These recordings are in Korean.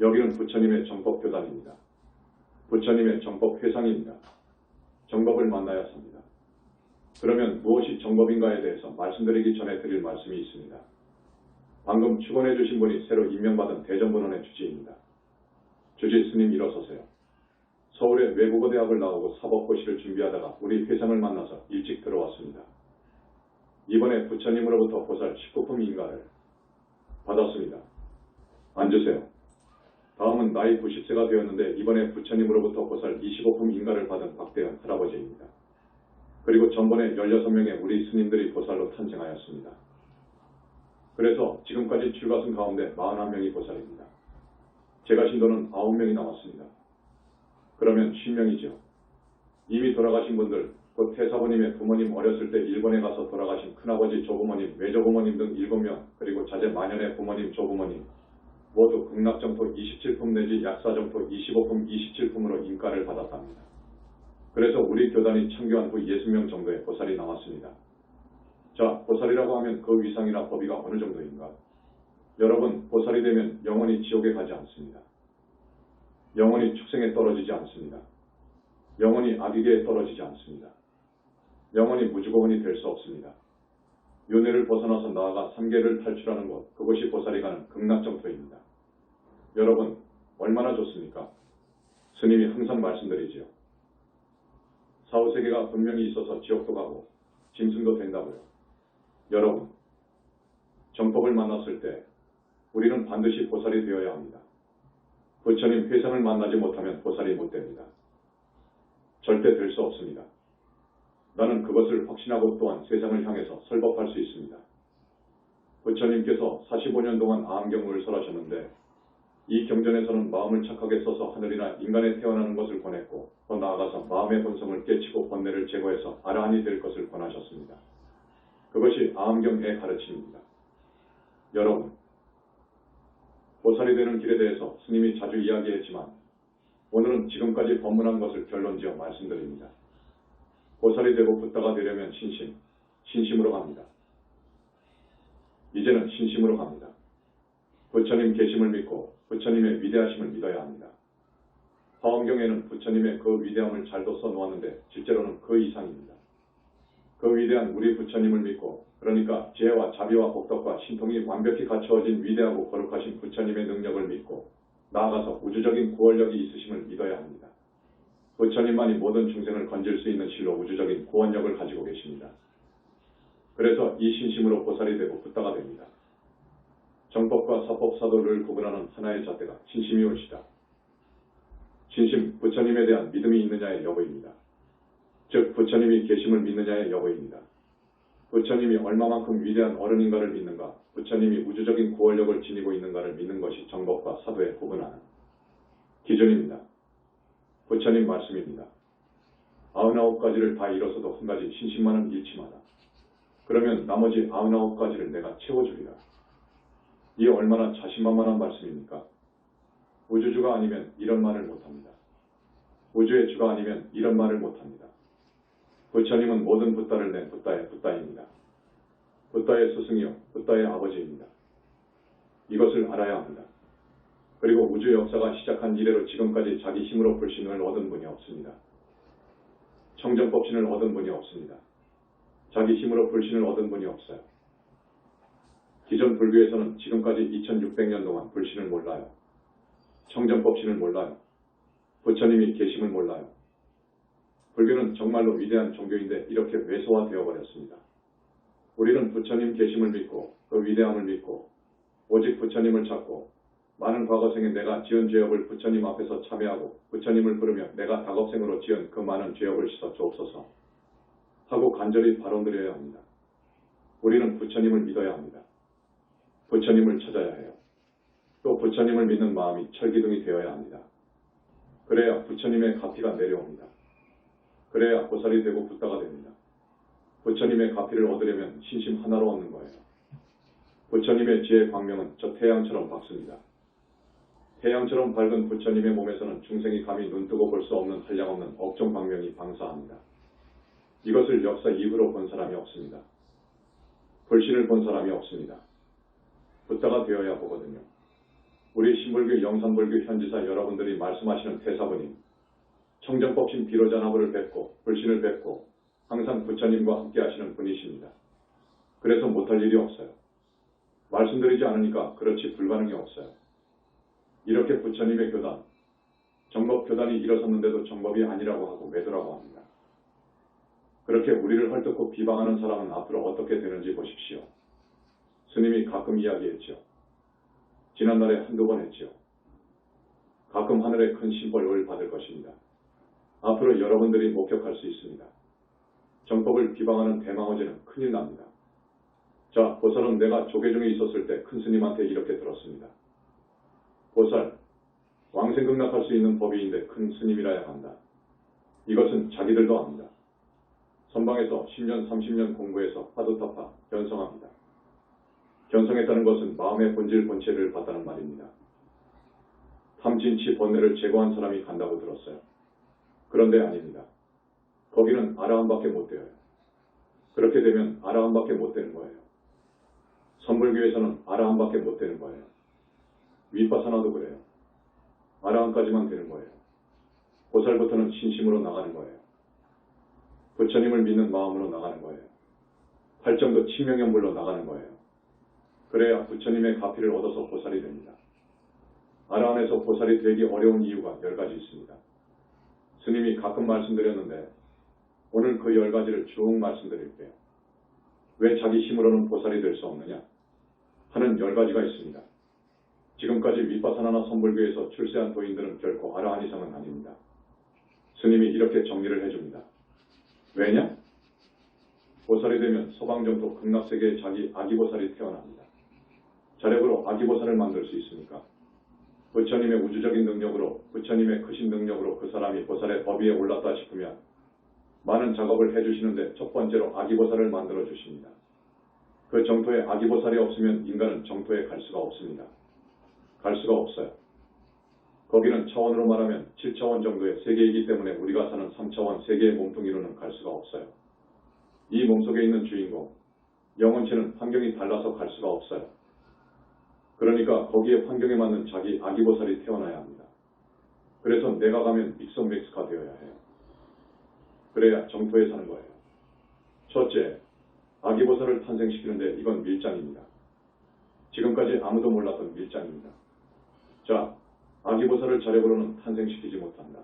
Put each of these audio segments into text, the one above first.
여기는 부처님의 정법교단입니다. 부처님의 정법회상입니다. 정법을 만나야 삽니다. 그러면 무엇이 정법인가에 대해서 말씀드리기 전에 드릴 말씀이 있습니다. 방금 축원해 주신 분이 새로 임명받은 대전본원의 주지입니다. 주지 스님 일어서세요. 서울의 외국어 대학을 나오고 사법고시를 준비하다가 우리 회상을 만나서 일찍 들어왔습니다. 이번에 부처님으로부터 보살 19품 인가를 받았습니다. 앉으세요. 다음은 나이 90세가 되었는데 이번에 부처님으로부터 보살 25품 인가를 받은 박대현 할아버지입니다. 그리고 전번에 16명의 우리 스님들이 보살로 탄생하였습니다. 그래서 지금까지 출가승 가운데 41명이 보살입니다. 제가 신도는 9명이 남았습니다. 그러면 10명이죠. 이미 돌아가신 분들, 곧 태사부님의 부모님 어렸을 때 일본에 가서 돌아가신 큰아버지 조부모님, 외조부모님 등 7명, 그리고 자제 만연의 부모님, 조부모님, 모두 극락정토 27품 내지 약사정토 25품 27품으로 인가를 받았답니다. 그래서 우리 교단이 창교한 후 60명 정도의 보살이 나왔습니다. 자, 보살이라고 하면 그 위상이나 법위가 어느 정도인가? 여러분, 보살이 되면 영원히 지옥에 가지 않습니다. 영원히 축생에 떨어지지 않습니다. 영원히 아기계에 떨어지지 않습니다. 영원히 무주고원이 될 수 없습니다. 윤회를 벗어나서 나아가 삼계를 탈출하는 곳, 그것이 보살이 가는 극락정토입니다. 여러분, 얼마나 좋습니까? 스님이 항상 말씀드리지요. 사후세계가 분명히 있어서 지옥도 가고 짐승도 된다고요. 여러분, 정법을 만났을 때 우리는 반드시 보살이 되어야 합니다. 부처님 회상을 만나지 못하면 보살이 못 됩니다. 절대 될 수 없습니다. 나는 그것을 확신하고 또한 세상을 향해서 설법할 수 있습니다. 부처님께서 45년 동안 암경을 설하셨는데 이 경전에서는 마음을 착하게 써서 하늘이나 인간에 태어나는 것을 권했고 더 나아가서 마음의 본성을 깨치고 번뇌를 제거해서 아라한이 될 것을 권하셨습니다. 그것이 암경의 가르침입니다. 여러분, 보살이 되는 길에 대해서 스님이 자주 이야기했지만 오늘은 지금까지 법문한 것을 결론지어 말씀드립니다. 보살이 되고 붓다가 되려면 신심, 신심으로 갑니다. 이제는 신심으로 갑니다. 부처님 계심을 믿고 부처님의 위대하심을 믿어야 합니다. 화엄경에는 부처님의 그 위대함을 잘도 써놓았는데 실제로는 그 이상입니다. 그 위대한 우리 부처님을 믿고 그러니까 지혜와 자비와 복덕과 신통이 완벽히 갖추어진 위대하고 거룩하신 부처님의 능력을 믿고 나아가서 우주적인 구원력이 있으심을 믿어야 합니다. 부처님만이 모든 중생을 건질 수 있는 실로 우주적인 구원력을 가지고 계십니다. 그래서 이 신심으로 보살이 되고 붓다가 됩니다. 정법과 사법 사도를 구분하는 하나의 잣대가 신심이 올시다. 신심, 부처님에 대한 믿음이 있느냐의 여부입니다. 즉, 부처님이 계심을 믿느냐의 여부입니다. 부처님이 얼마만큼 위대한 어른인가를 믿는가, 부처님이 우주적인 구원력을 지니고 있는가를 믿는 것이 정법과 사도의 구분하는 기준입니다. 부처님 말씀입니다. 아흔아홉 가지를 다 잃어서도 한 가지 신심만은 잃지 마라. 그러면 나머지 아흔아홉 가지를 내가 채워주리라. 이 얼마나 자신만만한 말씀입니까? 우주주가 아니면 이런 말을 못합니다. 우주의 주가 아니면 이런 말을 못합니다. 부처님은 모든 붓다를 낸 붓다의 붓다입니다. 붓다의 스승이요, 붓다의 아버지입니다. 이것을 알아야 합니다. 그리고 우주 역사가 시작한 이래로 지금까지 자기 힘으로 불신을 얻은 분이 없습니다. 청정법신을 얻은 분이 없습니다. 자기 힘으로 불신을 얻은 분이 없어요. 기존 불교에서는 지금까지 2600년 동안 불신을 몰라요. 청정법신을 몰라요. 부처님이 계심을 몰라요. 불교는 정말로 위대한 종교인데 이렇게 왜소화되어 버렸습니다. 우리는 부처님 계심을 믿고 그 위대함을 믿고 오직 부처님을 찾고 많은 과거생에 내가 지은 죄업을 부처님 앞에서 참여하고 부처님을 부르며 내가 다겁생으로 지은 그 많은 죄업을 씻어 주옵소서 하고 간절히 발언드려야 합니다. 우리는 부처님을 믿어야 합니다. 부처님을 찾아야 해요. 또 부처님을 믿는 마음이 철기둥이 되어야 합니다. 그래야 부처님의 가피가 내려옵니다. 그래야 보살이 되고 붓다가 됩니다. 부처님의 가피를 얻으려면 신심 하나로 얻는 거예요. 부처님의 지혜 광명은 저 태양처럼 밝습니다. 태양처럼 밝은 부처님의 몸에서는 중생이 감히 눈뜨고 볼 수 없는 한량없는 업종 광명이 방사합니다. 이것을 역사 이후로 본 사람이 없습니다. 불신을 본 사람이 없습니다. 붓다가 되어야 보거든요. 우리 신불교 영산불교 현지사 여러분들이 말씀하시는 태사부님, 청정법신 비로자나부를 뵙고 불신을 뵙고 항상 부처님과 함께 하시는 분이십니다. 그래서 못할 일이 없어요. 말씀드리지 않으니까 그렇지 불가능이 없어요. 이렇게 부처님의 교단, 정법 교단이 일어섰는데도 정법이 아니라고 하고 매도라고 합니다. 그렇게 우리를 헐뜯고 비방하는 사람은 앞으로 어떻게 되는지 보십시오. 스님이 가끔 이야기했죠. 지난날에 한두 번 했죠. 가끔 하늘에 큰 심벌을 받을 것입니다. 앞으로 여러분들이 목격할 수 있습니다. 정법을 비방하는 대망어제는 큰일 납니다. 자, 보살은 내가 조계중에 있었을 때 큰 스님한테 이렇게 들었습니다. 보살, 왕생극락할 수 있는 법이인데 큰 스님이라야 한다. 이것은 자기들도 압니다. 선방에서 10년, 30년 공부해서 파도타파 견성합니다. 견성했다는 것은 마음의 본질 본체를 봤다는 말입니다. 탐진치 번뇌를 제거한 사람이 간다고 들었어요. 그런데 아닙니다. 거기는 아라함밖에 못 되어요. 그렇게 되면 아라함밖에 못 되는 거예요. 선불교에서는 아라함밖에 못 되는 거예요. 윗바사나도 그래요. 아라함까지만 되는 거예요. 보살부터는 신심으로 나가는 거예요. 부처님을 믿는 마음으로 나가는 거예요. 팔정도 치명연불로 나가는 거예요. 그래야 부처님의 가피를 얻어서 보살이 됩니다. 아라한에서 보살이 되기 어려운 이유가 열 가지 있습니다. 스님이 가끔 말씀드렸는데 오늘 그 열 가지를 쭉 말씀드릴게요. 왜 자기 힘으로는 보살이 될 수 없느냐? 하는 열 가지가 있습니다. 지금까지 윗바사나나 선불교에서 출세한 도인들은 결코 아라한 이상은 아닙니다. 스님이 이렇게 정리를 해줍니다. 왜냐? 보살이 되면 소방정토 극락세계에 자기 아기보살이 태어납니다. 자력으로 아기보살을 만들 수 있습니까? 부처님의 우주적인 능력으로, 부처님의 크신 능력으로 그 사람이 보살의 법 위에 올랐다 싶으면 많은 작업을 해주시는데 첫 번째로 아기보살을 만들어 주십니다. 그 정토에 아기보살이 없으면 인간은 정토에 갈 수가 없습니다. 갈 수가 없어요. 거기는 차원으로 말하면 7차원 정도의 세계이기 때문에 우리가 사는 3차원 세계의 몸뚱이로는 갈 수가 없어요. 이 몸속에 있는 주인공, 영혼체는 환경이 달라서 갈 수가 없어요. 그러니까 거기에 환경에 맞는 자기 아기보살이 태어나야 합니다. 그래서 내가 가면 믹스맥스가 되어야 해요. 그래야 정토에 사는 거예요. 첫째, 아기보살을 탄생시키는데 이건 밀장입니다. 지금까지 아무도 몰랐던 밀장입니다. 자, 아기보살을 자력으로는 탄생시키지 못한다.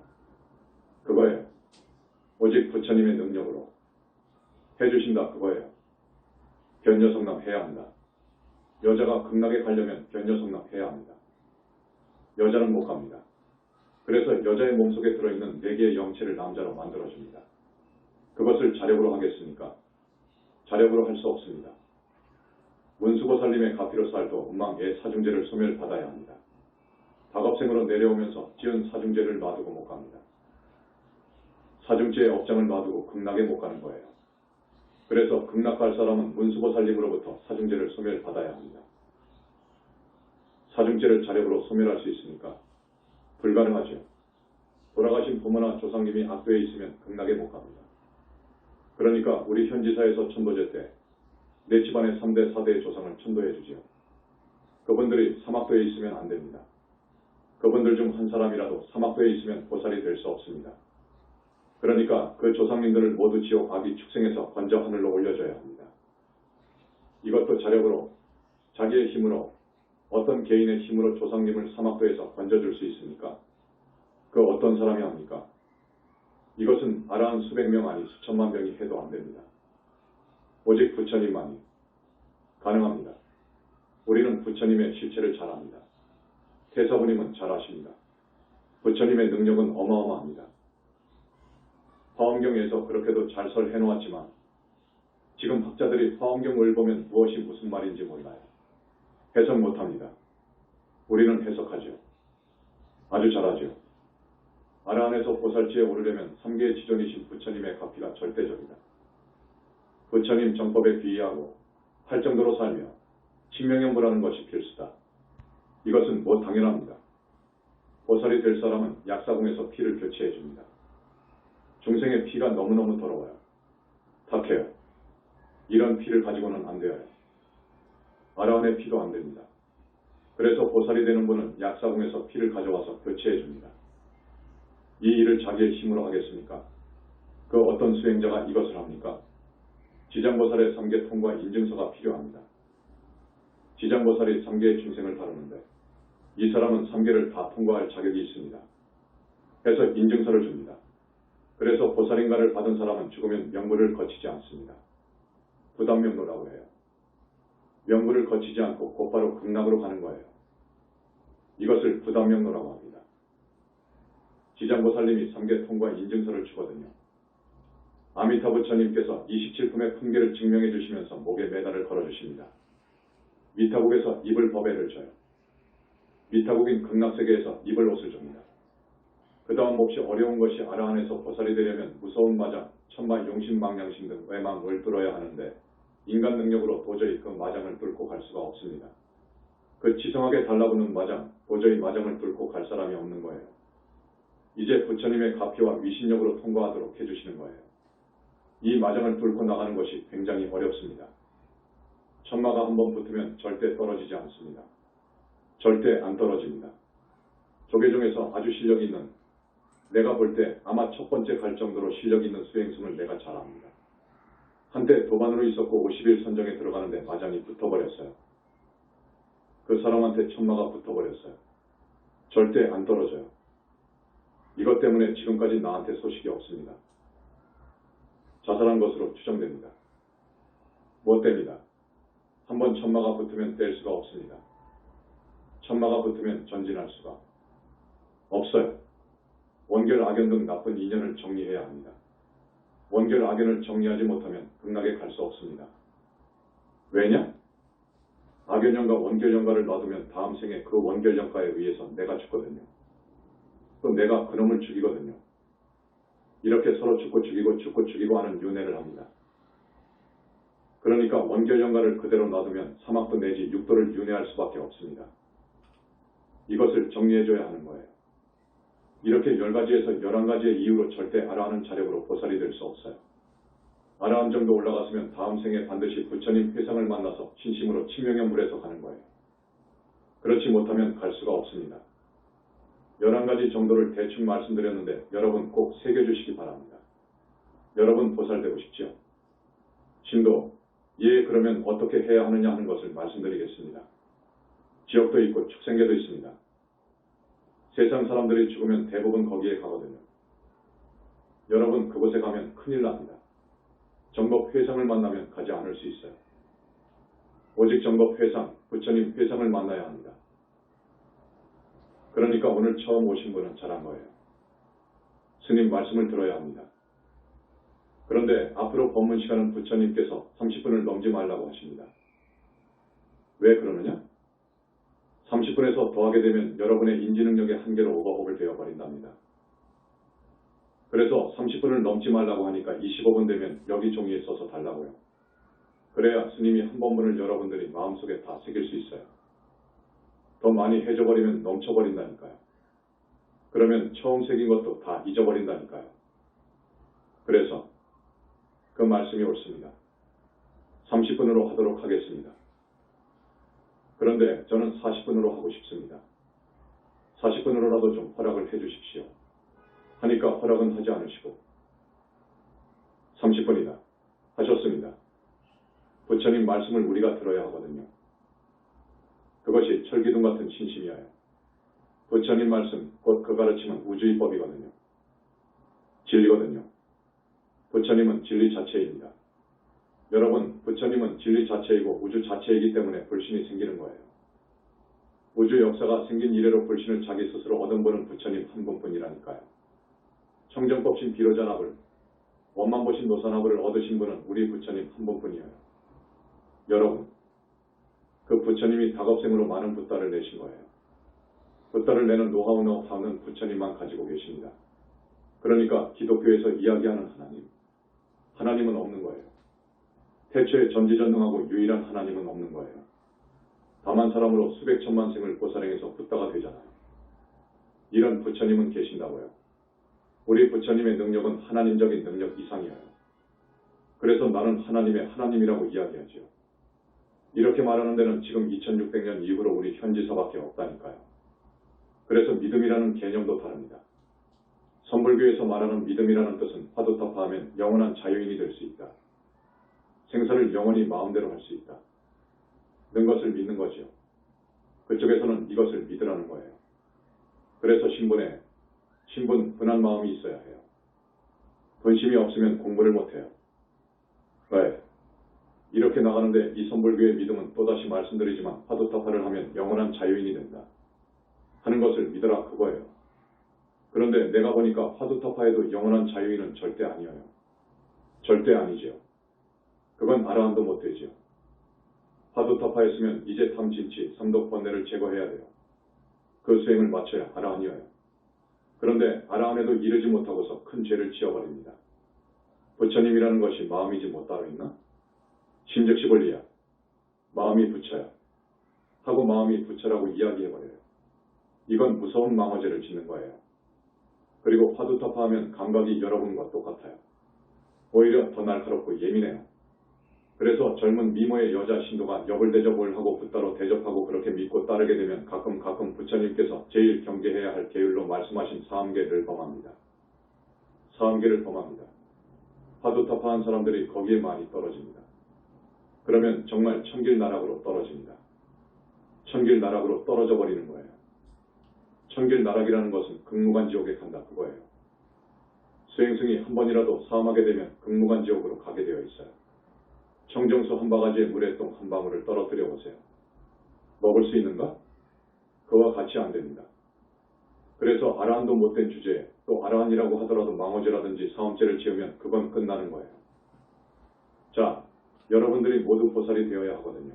그거예요. 오직 부처님의 능력으로 해주신다 그거예요. 견여성남 해야 한다. 여자가 극락에 가려면 견여성남 해야 합니다. 여자는 못 갑니다. 그래서 여자의 몸속에 들어있는 네 개의 영체를 남자로 만들어줍니다. 그것을 자력으로 하겠습니까? 자력으로 할 수 없습니다. 문수보살님의 가피로 살도 음망의 사중제를 소멸받아야 합니다. 다급생으로 내려오면서 지은 사중제를 놔두고 못 갑니다. 사중제의 업장을 놔두고 극락에 못 가는 거예요. 그래서 극락갈 사람은 문수보살님으로부터 사중제를 소멸받아야 합니다. 사중제를 자력으로 소멸할 수 있습니까? 불가능하죠. 돌아가신 부모나 조상님이 악도에 있으면 극락에 못 갑니다. 그러니까 우리 현지사에서 천도제 때 내 집안의 3대, 4대의 조상을 천도해 주지요. 그분들이 사막도에 있으면 안 됩니다. 그분들 중 한 사람이라도 사막도에 있으면 보살이 될 수 없습니다. 그러니까 그 조상님들을 모두 지옥 악이 축생해서 건져 하늘로 올려줘야 합니다. 이것도 자력으로 자기의 힘으로 어떤 개인의 힘으로 조상님을 사막도에서 건져줄 수 있습니까? 그 어떤 사람이 합니까? 이것은 아라한 수백 명 아니 수천만 명이 해도 안 됩니다. 오직 부처님만이 가능합니다. 우리는 부처님의 실체를 잘 압니다. 태사부님은 잘 아십니다. 부처님의 능력은 어마어마합니다. 화엄경에서 그렇게도 잘 설해 놓았지만 지금 학자들이 화엄경을 보면 무엇이 무슨 말인지 몰라요. 해석 못합니다. 우리는 해석하죠. 아주 잘하죠. 아라한에서 보살지에 오르려면 3개의 지존이신 부처님의 가피가 절대적이다. 부처님 정법에 귀의하고 할 정도로 살며 신명연부라는 것이 필수다. 이것은 뭐 당연합니다. 보살이 될 사람은 약사궁에서 피를 교체해 줍니다. 중생의 피가 너무너무 더러워요. 탁해요. 이런 피를 가지고는 안 돼요. 아라한의 피도 안 됩니다. 그래서 보살이 되는 분은 약사궁에서 피를 가져와서 교체해 줍니다. 이 일을 자기의 힘으로 하겠습니까? 그 어떤 수행자가 이것을 합니까? 지장보살의 삼계 통과 인증서가 필요합니다. 지장보살이 삼계의 중생을 다루는데 이 사람은 삼계를 다 통과할 자격이 있습니다. 해서 인증서를 줍니다. 그래서 보살인가를 받은 사람은 죽으면 명부를 거치지 않습니다. 부담명로라고 해요. 명부를 거치지 않고 곧바로 극락으로 가는 거예요. 이것을 부담명로라고 합니다. 지장보살님이 삼계 통과 인증서를 주거든요. 아미타 부처님께서 27품의 품계를 증명해 주시면서 목에 메달을 걸어 주십니다. 미타국에서 입을 법회를 줘요. 미타국인 극락세계에서 입을 옷을 줍니다. 그 다음 몹시 어려운 것이 아라한에서 보살이 되려면 무서운 마장, 천마 용신망량심 등 외망을 뚫어야 하는데 인간 능력으로 도저히 그 마장을 뚫고 갈 수가 없습니다. 그 지성하게 달라붙는 마장, 도저히 마장을 뚫고 갈 사람이 없는 거예요. 이제 부처님의 가피와 위신력으로 통과하도록 해주시는 거예요. 이 마장을 뚫고 나가는 것이 굉장히 어렵습니다. 천마가 한번 붙으면 절대 떨어지지 않습니다. 절대 안 떨어집니다. 조계 중에서 아주 실력 있는 내가 볼 때 아마 첫 번째 갈 정도로 실력 있는 수행승을 내가 잘 압니다. 한때 도반으로 있었고 50일 선정에 들어가는데 마장이 붙어버렸어요. 그 사람한테 천마가 붙어버렸어요. 절대 안 떨어져요. 이것 때문에 지금까지 나한테 소식이 없습니다. 자살한 것으로 추정됩니다. 못 됩니다. 한번 천마가 붙으면 뗄 수가 없습니다. 천마가 붙으면 전진할 수가 없어요. 원결 악연 등 나쁜 인연을 정리해야 합니다. 원결 악연을 정리하지 못하면 극락에 갈 수 없습니다. 왜냐? 악연연과 원결연과를 놔두면 다음 생에 그 원결연과에 의해서 내가 죽거든요. 그럼 내가 그놈을 죽이거든요. 이렇게 서로 죽고 죽이고 죽고 죽이고 하는 윤회를 합니다. 그러니까 원결연과를 그대로 놔두면 사막도 내지 육도를 윤회할 수밖에 없습니다. 이것을 정리해줘야 하는 거예요. 이렇게 열 가지에서 열한 가지의 이유로 절대 아라하는 자력으로 보살이 될 수 없어요. 아라함 정도 올라갔으면 다음 생에 반드시 부처님 회상을 만나서 진심으로 친명의 물에서 가는 거예요. 그렇지 못하면 갈 수가 없습니다. 열한 가지 정도를 대충 말씀드렸는데 여러분 꼭 새겨주시기 바랍니다. 여러분 보살되고 싶지요? 신도, 예 그러면 어떻게 해야 하느냐 하는 것을 말씀드리겠습니다. 지역도 있고 축생계도 있습니다. 세상 사람들이 죽으면 대부분 거기에 가거든요. 여러분 그곳에 가면 큰일 납니다. 정법 회상을 만나면 가지 않을 수 있어요. 오직 정법 회상, 부처님 회상을 만나야 합니다. 그러니까 오늘 처음 오신 분은 잘한 거예요. 스님 말씀을 들어야 합니다. 그런데 앞으로 법문 시간은 부처님께서 30분을 넘지 말라고 하십니다. 왜 그러느냐? 30분에서 더하게 되면 여러분의 인지 능력의 한계로 오버업을 되어버린답니다. 그래서 30분을 넘지 말라고 하니까 25분 되면 여기 종이에 써서 달라고요. 그래야 스님이 한 번문을 여러분들이 마음속에 다 새길 수 있어요. 더 많이 해줘버리면 넘쳐버린다니까요. 그러면 처음 새긴 것도 다 잊어버린다니까요. 그래서 그 말씀이 옳습니다. 30분으로 하도록 하겠습니다. 그런데 저는 40분으로 하고 싶습니다. 40분으로라도 좀 허락을 해 주십시오. 하니까 허락은 하지 않으시고 30분이다. 하셨습니다. 부처님 말씀을 우리가 들어야 하거든요. 그것이 철기둥 같은 신심이어요. 부처님 말씀, 곧 그 가르침은 우주의 법이거든요. 진리거든요. 부처님은 진리 자체입니다. 여러분, 부처님은 진리 자체이고 우주 자체이기 때문에 불신이 생기는 거예요. 우주 역사가 생긴 이래로 불신을 자기 스스로 얻은 분은 부처님 한 분뿐이라니까요. 청정법신 비로자나불, 원만보신 노사나불을 얻으신 분은 우리 부처님 한 분뿐이에요. 여러분, 그 부처님이 다급생으로 많은 붓다를 내신 거예요. 붓다를 내는 노하우 노하우는 부처님만 가지고 계십니다. 그러니까 기독교에서 이야기하는 하나님, 하나님은 없는 거예요. 태초에 전지전능하고 유일한 하나님은 없는 거예요. 다만 사람으로 수백 천만 생을 보살행해서 붓다가 되잖아요. 이런 부처님은 계신다고요. 우리 부처님의 능력은 하나님적인 능력 이상이에요. 그래서 나는 하나님의 하나님이라고 이야기하지요. 이렇게 말하는 데는 지금 2600년 이후로 우리 현지사밖에 없다니까요. 그래서 믿음이라는 개념도 다릅니다. 선불교에서 말하는 믿음이라는 뜻은 화두타파하면 영원한 자유인이 될 수 있다. 생사를 영원히 마음대로 할 수 있다. 는 것을 믿는 거지요. 그쪽에서는 이것을 믿으라는 거예요. 그래서 신분에 신분 분한 마음이 있어야 해요. 본심이 없으면 공부를 못해요. 왜? 이렇게 나가는데 이 선불교의 믿음은 또다시 말씀드리지만 화두타파를 하면 영원한 자유인이 된다. 하는 것을 믿어라 그거예요. 그런데 내가 보니까 화두타파에도 영원한 자유인은 절대 아니에요. 절대 아니지요. 그건 아라한도 못 되지요. 화두타파였으면 이제 탐진치, 삼독 번뇌를 제거해야 돼요. 그 수행을 마쳐야 아라한이어요. 그런데 아라한에도 이르지 못하고서 큰 죄를 지어버립니다. 부처님이라는 것이 마음이지 못 따로 있나? 심즉시 권리야. 마음이 부처야. 하고 마음이 부처라고 이야기해버려요. 이건 무서운 망어죄를 짓는 거예요. 그리고 화두타파하면 감각이 여러분과 똑같아요. 오히려 더 날카롭고 예민해요. 그래서 젊은 미모의 여자 신도가 역을 대접을 하고 붓다로 대접하고 그렇게 믿고 따르게 되면 가끔 가끔 부처님께서 제일 경계해야 할 계율로 말씀하신 사암계를 범합니다. 사암계를 범합니다. 화두타파한 사람들이 거기에 많이 떨어집니다. 그러면 정말 천길 나락으로 떨어집니다. 천길 나락으로 떨어져 버리는 거예요. 천길 나락이라는 것은 극무관 지옥에 간다 그거예요. 수행승이 한 번이라도 사함하게 되면 극무관 지옥으로 가게 되어 있어요. 청정수 한 바가지에 물의 똥한 방울을 떨어뜨려 보세요. 먹을 수 있는가? 그와 같이 안 됩니다. 그래서 아라한도 못된 주제에 또 아라한이라고 하더라도 망어죄라든지 사음죄를 지으면 그건 끝나는 거예요. 자, 여러분들이 모두 보살이 되어야 하거든요.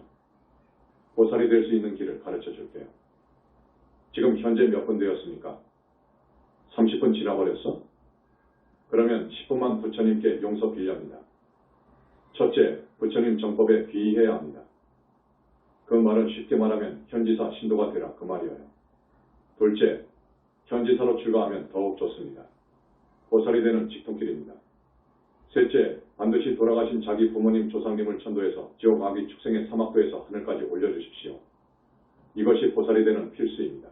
보살이 될 수 있는 길을 가르쳐 줄게요. 지금 현재 몇 분 되었습니까? 30분 지나버렸어? 그러면 10분만 부처님께 용서 빌려합니다. 첫째, 부처님 정법에 비의해야 합니다. 그 말은 쉽게 말하면 현지사 신도가 되라 그 말이에요. 둘째, 현지사로 출가하면 더욱 좋습니다. 보살이 되는 직통길입니다. 셋째, 반드시 돌아가신 자기 부모님 조상님을 천도해서 지옥 아기 축생의 사막도에서 하늘까지 올려주십시오. 이것이 보살이 되는 필수입니다.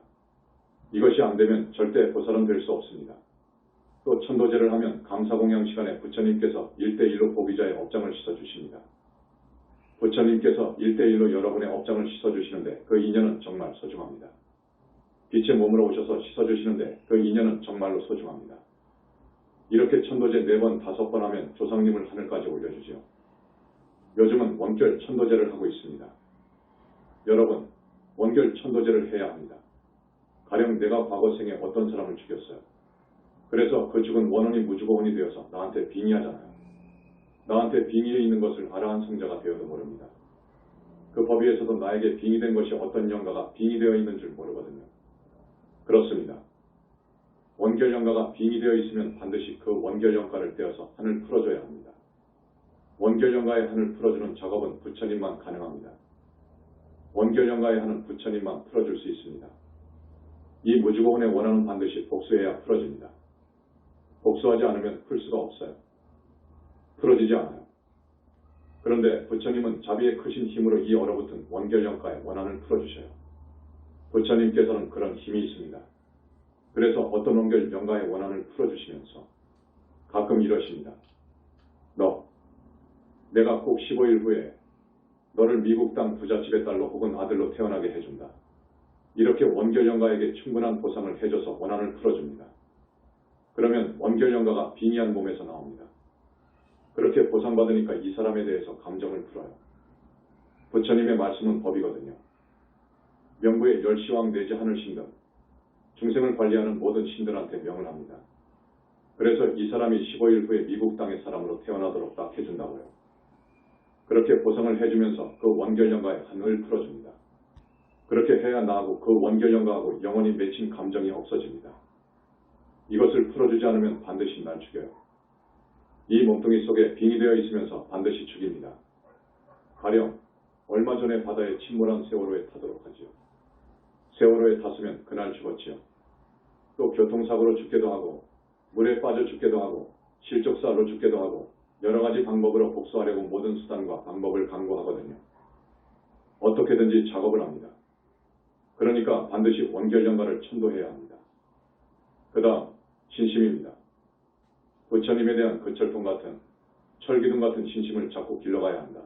이것이 안 되면 절대 보살은 될 수 없습니다. 또 천도제를 하면 감사 공양 시간에 부처님께서 1대1로 보기자의 업장을 씻어주십니다. 부처님께서 1대1로 여러분의 업장을 씻어주시는데 그 인연은 정말 소중합니다. 빛의 몸으로 오셔서 씻어주시는데 그 인연은 정말로 소중합니다. 이렇게 천도제 4번, 5번 하면 조상님을 하늘까지 올려주죠. 요즘은 원결 천도제를 하고 있습니다. 여러분, 원결 천도제를 해야 합니다. 가령 내가 과거 생에 어떤 사람을 죽였어요. 그래서 그 죽은 원혼이 무주거원이 되어서 나한테 빙의하잖아요. 나한테 빙의해 있는 것을 아라한 성자가 되어도 모릅니다. 그 법위에서도 나에게 빙의된 것이 어떤 영가가 빙의되어 있는 줄 모르거든요. 그렇습니다. 원결 영가가 빙의되어 있으면 반드시 그 원결 영가를 떼어서 한을 풀어줘야 합니다. 원결 영가의 한을 풀어주는 작업은 부처님만 가능합니다. 원결 영가의 한은 부처님만 풀어줄 수 있습니다. 이 무주고원의 원한은 반드시 복수해야 풀어집니다. 복수하지 않으면 풀 수가 없어요. 풀어지지 않아요. 그런데 부처님은 자비의 크신 힘으로 이 얼어붙은 원결영가의 원한을 풀어주셔요. 부처님께서는 그런 힘이 있습니다. 그래서 어떤 원결 영가의 원한을 풀어주시면서 가끔 이러십니다. 너, 내가 꼭 15일 후에 너를 미국 땅 부잣집의 딸로 혹은 아들로 태어나게 해준다. 이렇게 원결 영가에게 충분한 보상을 해줘서 원한을 풀어줍니다. 그러면 원결영가가 빙의한 몸에서 나옵니다. 그렇게 보상받으니까 이 사람에 대해서 감정을 풀어요. 부처님의 말씀은 법이거든요. 명부의 열시왕 내지 하늘신등, 중생을 관리하는 모든 신들한테 명을 합니다. 그래서 이 사람이 15일 후에 미국 땅의 사람으로 태어나도록 딱 해준다고요. 그렇게 보상을 해주면서 그 원결영가의 한을 풀어줍니다. 그렇게 해야 나하고 그 원결영가하고 영원히 맺힌 감정이 없어집니다. 이것을 풀어주지 않으면 반드시 날 죽여요. 이 몸뚱이 속에 빙이 되어 있으면서 반드시 죽입니다. 가령 얼마 전에 바다에 침몰한 세월호에 타도록 하지요. 세월호에 탔으면 그날 죽었지요. 또 교통사고로 죽게도 하고 물에 빠져 죽게도 하고 실족사로 죽게도 하고 여러 가지 방법으로 복수하려고 모든 수단과 방법을 강구하거든요. 어떻게든지 작업을 합니다. 그러니까 반드시 원결 연가를 천도해야 합니다. 그 다음 신심입니다. 부처님에 대한 그 철통 같은 철기둥 같은 신심을 자꾸 길러가야 한다.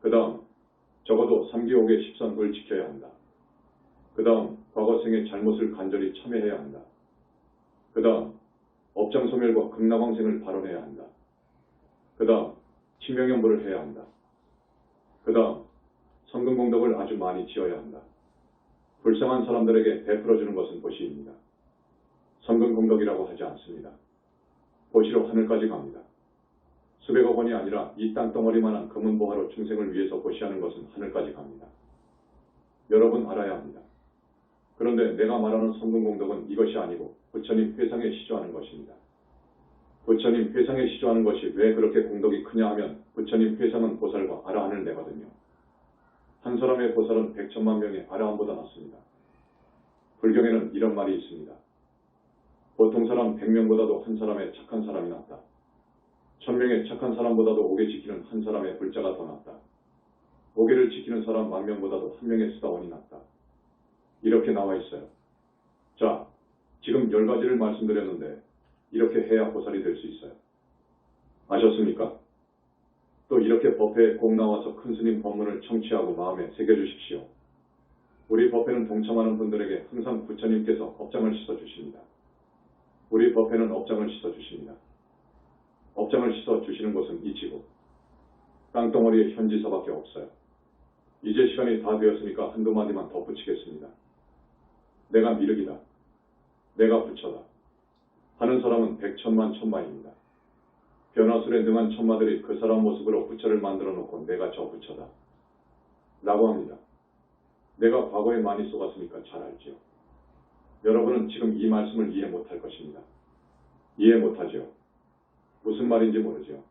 그 다음 적어도 3기옥의 십선을 지켜야 한다. 그 다음 과거생의 잘못을 간절히 참회해야 한다. 그 다음 업장 소멸과 극락왕생을 발언해야 한다. 그 다음 친명연부를 해야 한다. 그 다음 성근공덕을 아주 많이 지어야 한다. 불쌍한 사람들에게 베풀어주는 것은 보시입니다. 성근공덕이라고 하지 않습니다. 보시로 하늘까지 갑니다. 수백억 원이 아니라 이 땅덩어리만한 금은 보화로 중생을 위해서 보시하는 것은 하늘까지 갑니다. 여러분 알아야 합니다. 그런데 내가 말하는 성근공덕은 이것이 아니고 부처님 회상에 시조하는 것입니다. 부처님 회상에 시조하는 것이 왜 그렇게 공덕이 크냐 하면 부처님 회상은 보살과 아라한을 내거든요. 한 사람의 보살은 백천만 명의 아라한보다 낫습니다. 불경에는 이런 말이 있습니다. 보통 사람 100명보다도 한 사람의 착한 사람이 낫다. 천명의 착한 사람보다도 옥에 지키는 한 사람의 불자가 더 낫다. 옥에를 지키는 사람 만 명보다도 한 명의 수다원이 낫다. 이렇게 나와 있어요. 자, 지금 열 가지를 말씀드렸는데 이렇게 해야 보살이 될 수 있어요. 아셨습니까? 또 이렇게 법회에 꼭 나와서 큰 스님 법문을 청취하고 마음에 새겨주십시오. 우리 법회는 동참하는 분들에게 항상 부처님께서 업장을 씻어주십니다. 우리 법회는 업장을 씻어주십니다. 업장을 씻어주시는 곳은 이치고 땅덩어리에 현지서밖에 없어요. 이제 시간이 다 되었으니까 한두 마디만 덧붙이겠습니다. 내가 미륵이다. 내가 부처다. 하는 사람은 백천만 천만입니다. 변화술에 능한 천마들이 그 사람 모습으로 부처를 만들어 놓고 내가 저 부처다. 라고 합니다. 내가 과거에 많이 속았으니까 잘 알지요. 여러분은 지금 이 말씀을 이해 못할 것입니다. 이해 못하죠. 무슨 말인지 모르죠.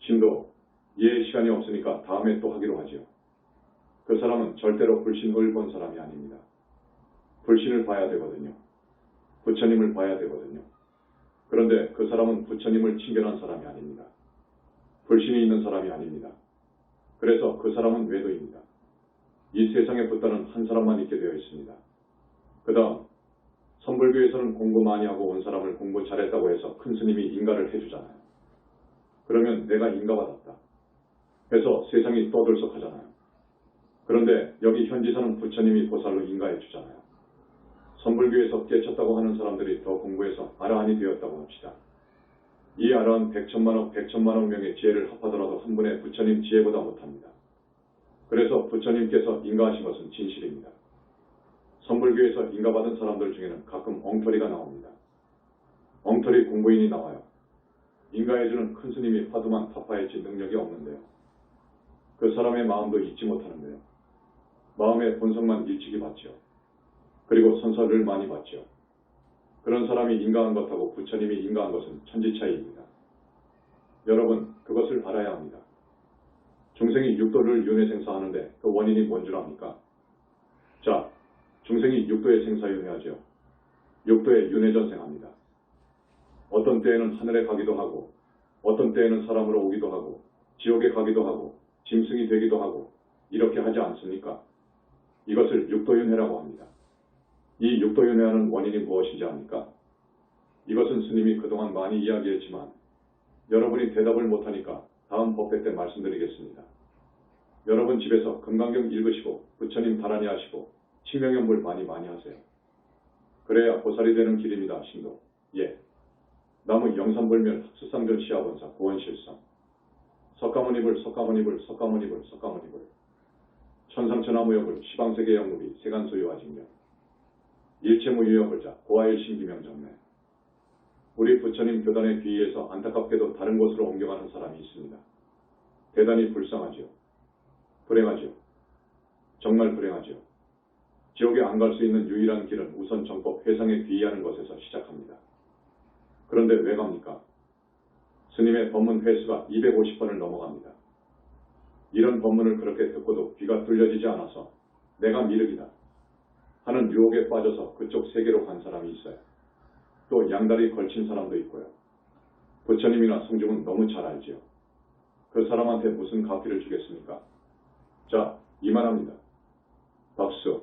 신도 이해의 시간이 없으니까 다음에 또 하기로 하지요. 그 사람은 절대로 불신을 본 사람이 아닙니다. 불신을 봐야 되거든요. 부처님을 봐야 되거든요. 그런데 그 사람은 부처님을 친견한 사람이 아닙니다. 불신이 있는 사람이 아닙니다. 그래서 그 사람은 외도입니다. 이 세상에 붙다는 한 사람만 있게 되어 있습니다. 그 다음 선불교에서는 공부 많이 하고 온 사람을 공부 잘했다고 해서 큰 스님이 인가를 해주잖아요. 그러면 내가 인가받았다. 해서 세상이 떠들썩하잖아요. 그런데 여기 현지사는 부처님이 보살로 인가해 주잖아요. 선불교에서 깨쳤다고 하는 사람들이 더 공부해서 아라한이 되었다고 합시다. 이 아라한 백천만억 백천만억 명의 지혜를 합하더라도 한 분의 부처님 지혜보다 못합니다. 그래서 부처님께서 인가하신 것은 진실입니다. 선불교에서 인가받은 사람들 중에는 가끔 엉터리가 나옵니다. 엉터리 공부인이 나와요. 인가해주는 큰 스님이 화두만 타파했지 능력이 없는데요. 그 사람의 마음도 잊지 못하는데요. 마음의 본성만 일찍이 받지요. 그리고 선서를 많이 받지요. 그런 사람이 인가한 것하고 부처님이 인가한 것은 천지 차이입니다. 여러분, 그것을 알아야 합니다. 중생이 육도를 윤회 생사하는데 그 원인이 뭔 줄 압니까? 자, 중생이 육도에 생사윤회하죠. 육도에 윤회전생합니다. 어떤 때에는 하늘에 가기도 하고, 어떤 때에는 사람으로 오기도 하고, 지옥에 가기도 하고, 짐승이 되기도 하고, 이렇게 하지 않습니까? 이것을 육도윤회라고 합니다. 이 육도윤회하는 원인이 무엇인지 압니까? 이것은 스님이 그동안 많이 이야기했지만, 여러분이 대답을 못하니까 다음 법회 때 말씀드리겠습니다. 여러분 집에서 금강경 읽으시고, 부처님 바라니 하시고, 清명연물 많이 많이 하세요. 그래야 보살이 되는 길입니다. 신도. 예. 나무 영산불멸 학수상전 시아본사 구원실성 석가모니불 석가모니불 석가모니불 석가모니불 천상천하무역을 시방세계 영무비 세간소유화직명 일체무유역을자 고아일신기명정매 우리 부처님 교단의 귀의에서 안타깝게도 다른 곳으로 옮겨가는 사람이 있습니다. 대단히 불쌍하지요. 불행하지요. 정말 불행하지요. 지옥에 안 갈 수 있는 유일한 길은 우선 정법 회상에 귀의하는 것에서 시작합니다. 그런데 왜 갑니까? 스님의 법문 횟수가 250번을 넘어갑니다. 이런 법문을 그렇게 듣고도 귀가 뚫려지지 않아서 내가 미륵이다 하는 유혹에 빠져서 그쪽 세계로 간 사람이 있어요. 또 양다리 걸친 사람도 있고요. 부처님이나 성중은 너무 잘 알지요. 그 사람한테 무슨 가피를 주겠습니까? 자, 이만합니다. 박수.